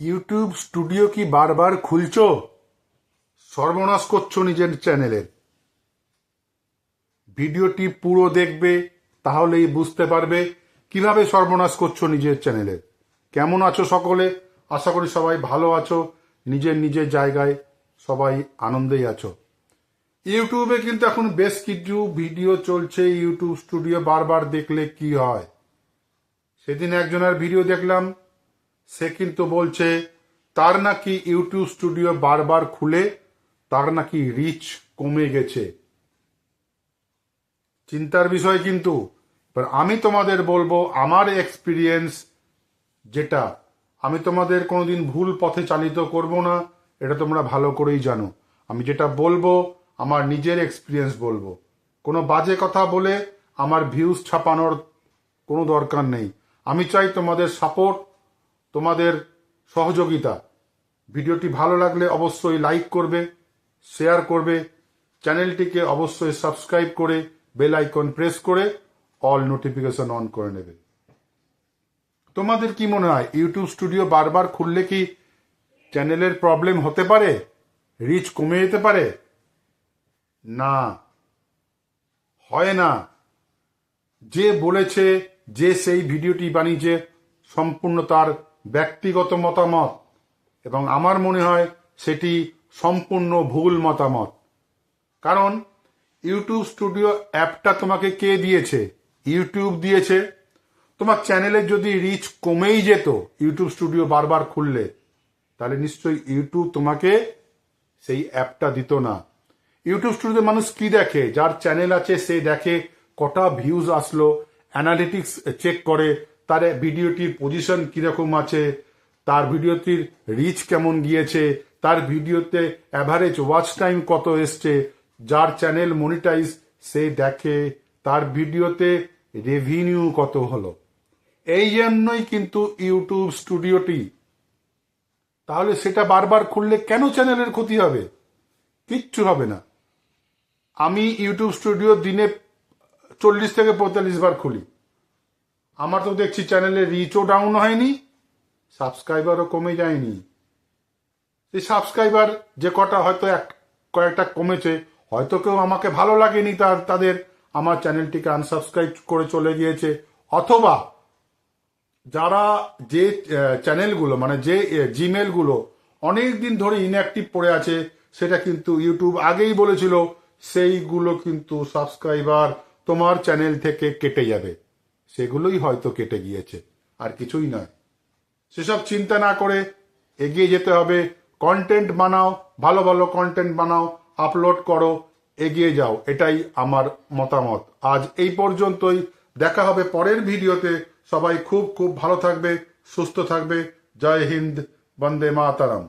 YouTube studio কি বারবার খুলছো? সর্বনাশ করছ নিজের চ্যানেলের ভিডিওটি পুরো দেখবে, তাহলেই বুঝতে পারবে কীভাবে সর্বনাশ করছ নিজের চ্যানেলের কেমন আছো সকলে? আশা করি সবাই ভালো আছো। নিজের নিজের জায়গায় সবাই আনন্দেই আছো। ইউটিউবে কিন্তু এখন বেশ কিছু ভিডিও চলছে। ইউটিউব স্টুডিও বারবার দেখলে কি হয়? সেদিন একজনের ভিডিও দেখলাম সে কিন্তু বলছে, তার নাকি ইউটিউব স্টুডিও বারবার খুলে, তার নাকি রিচ কমে গেছে। চিন্তার বিষয় কিন্তু। আমি তোমাদের বলব, আমার এক্সপিরিয়েন্স যেটা, আমি তোমাদের কোনোদিন ভুল পথে চালিত করব না, এটা তোমরা ভালো করেই জানো। আমি যেটা বলব, আমার নিজের এক্সপিরিয়েন্স বলব। কোনো বাজে কথা বলে আমার ভিউজ ছাপানোর কোনো দরকার নেই। আমি চাই তোমাদের সাপোর্ট তোমাদের সহযোগিতা। ভিডিওটি ভালো লাগলে অবশ্যই লাইক করবে, শেয়ার করবে, চ্যানেলটিকে অবশ্যই সাবস্ক্রাইব করে বেল আইকন প্রেস করে অল নোটিফিকেশন অন করে নেবে। তোমাদের কি মনে হয়, ইউটিউব স্টুডিও বারবার খুললে কি চ্যানেলের প্রবলেম হতে পারে? রিচ কমে যেতে পারে? না। হয় না। যে বলেছে, যে সেই ভিডিওটি বানিয়েছে, সম্পূর্ণ তার ব্যক্তিগত মতামত এবং আমার মনে হয় সেটি সম্পূর্ণ ভুল মতামত। কারণ ইউটিউব স্টুডিও অ্যাপটা তোমাকে কে দিয়েছে? ইউটিউব দিয়েছে। তোমার চ্যানেলের যদি রিচ কমেই যেত, ইউটিউব স্টুডিও বারবার খুললে, তাহলে নিশ্চয়ই ইউটিউব তোমাকে সেই অ্যাপটা দিত না। ইউটিউব স্টুডিওতে মানুষ কি দেখে? যার চ্যানেল আছে, সে দেখে, কটা ভিউজ আসলো অ্যানালিটিক্স চেক করে তার ভিডিওটির পজিশন কীরকম আছে, তার ভিডিওটির রিচ কেমন গিয়েছে, তার ভিডিওতে অ্যাভারেজ ওয়াচ টাইম কত এসছে, যার চ্যানেল মনিটাইজ সে দেখে, তার ভিডিওতে রেভিনিউ কত হলো। এই জন্যই কিন্তু ইউটিউব স্টুডিওটি। তাহলে সেটা বারবার খুললে কেন চ্যানেলের ক্ষতি হবে? কিচ্ছু হবে না। আমি ইউটিউব স্টুডিও দিনে চল্লিশ থেকে পঁয়তাল্লিশ বার খুলি। আমার তো দেখছি চ্যানেলে রিচও ডাউন হয়নি সাবস্ক্রাইবারও কমে যায়নি। সেই সাবস্ক্রাইবার যে কটা হয়তো এক, কয়েকটা কমেছে, হয়তো কেউ আমাকে ভালো লাগেনি তার, তাদের আমার চ্যানেলটিকে আনসাবস্ক্রাইব করে চলে গিয়েছে। অথবা যারা যে চ্যানেলগুলো মানে যে জিমেলগুলো অনেক দিন ধরে ইনঅ্যাক্টিভ পড়ে আছে, সেটা কিন্তু ইউটিউব আগেই বলেছিল, সেইগুলো কিন্তু সাবস্ক্রাইবার তোমার চ্যানেল থেকে কেটে যাবে। সেগুলোই হয়তো কেটে গিয়েছে, আর কিছুই নয়। সেসব চিন্তা না করে এগিয়ে যেতে হবে। কন্টেন্ট বানাও, ভালো ভালো কন্টেন্ট বানাও আপলোড করো, এগিয়ে যাও। এটাই আমার মতামত। আজ এই পর্যন্তই। দেখা হবে পরের ভিডিওতে। সবাই খুব খুব ভালো থাকবে, সুস্থ থাকবে। জয় হিন্দ, বন্দে মাতারাম।